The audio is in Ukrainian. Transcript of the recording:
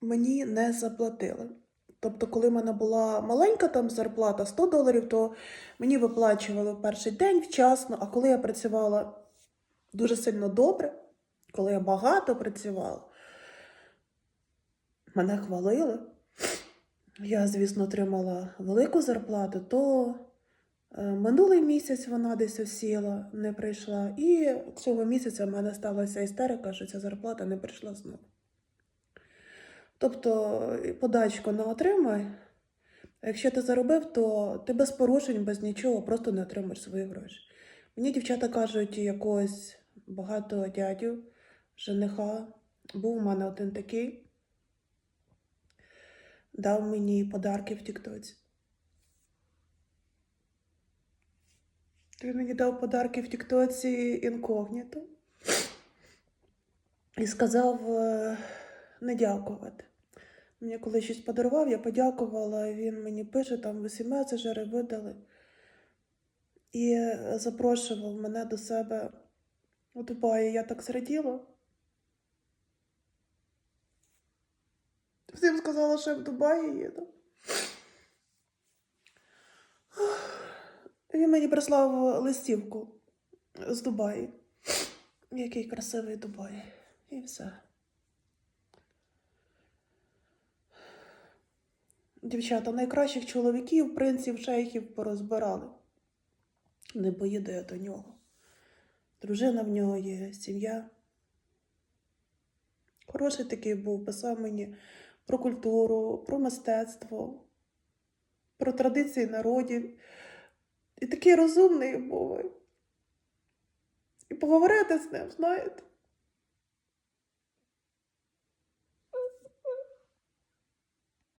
мені не заплатили. Тобто, коли в мене була маленька там зарплата 100 доларів, то мені виплачували перший день вчасно, а коли я працювала дуже сильно добре, коли я багато працювала, мене хвалили. Я, звісно, отримала велику зарплату, то е, минулий місяць вона десь осіла, не прийшла. І цього місяця в мене сталася істерика, що ця зарплата не прийшла знову. Тобто подачку не отримай. А якщо ти заробив, то ти без порушень, без нічого, просто не отримаєш свої гроші. Мені дівчата кажуть, якогось багато дядю, жениха. Був у мене один такий, дав мені подарки в Тіктоці. Він мені дав подарки в Тіктоці інкогніто і сказав е, не дякувати. Мені коли щось подарував, я подякувала, він мені пише, там ви меседжери видали. І запрошував мене до себе у Дубаї. Я так зраділа. Всім сказала, що я в Дубаї їду. Він мені прислав листівку з Дубаї. Який красивий Дубай. І все. Дівчата, найкращих чоловіків, принців, шейхів порозбирали. Не поїду я до нього. Дружина в нього є, сім'я. Хороший такий був, писав мені про культуру, про мистецтво, про традиції народів. І такий розумний був. І поговорити з ним, знаєте.